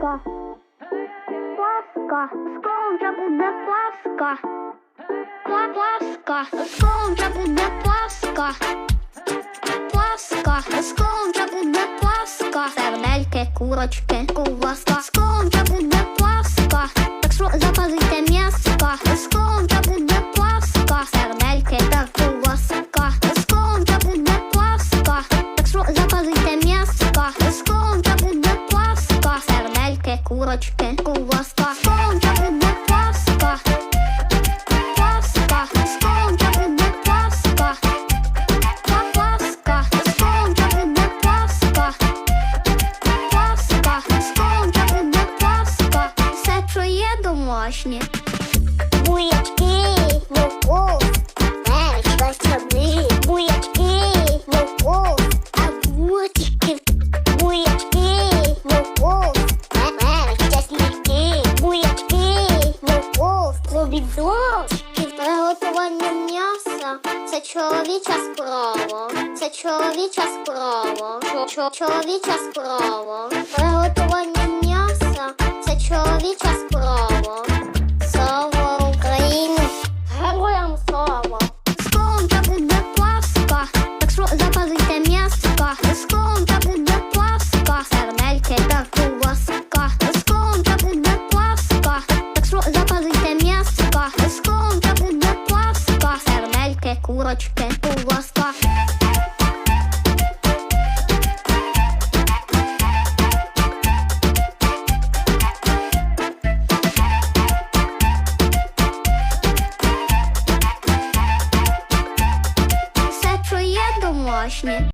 Паска. Паска. Скоро вже буде Паска. Паска. Скоро вже буде Паска. Паска. Скоро вже буде Паска. Сердельки, курочки, куваска. Скоро вже буде Паска. Куваска. Скоро вже буде Паска. Паска. Вже буде Паска. Паска, скоро буде Паска. Паска, скоро буде Паска. Помідорчики. Приготування м'яса це чоловіча справа. Це чоловіча справа. Чо- чо- Чоловіча справа. Приготування курочки у ласка. Все чує домашнє.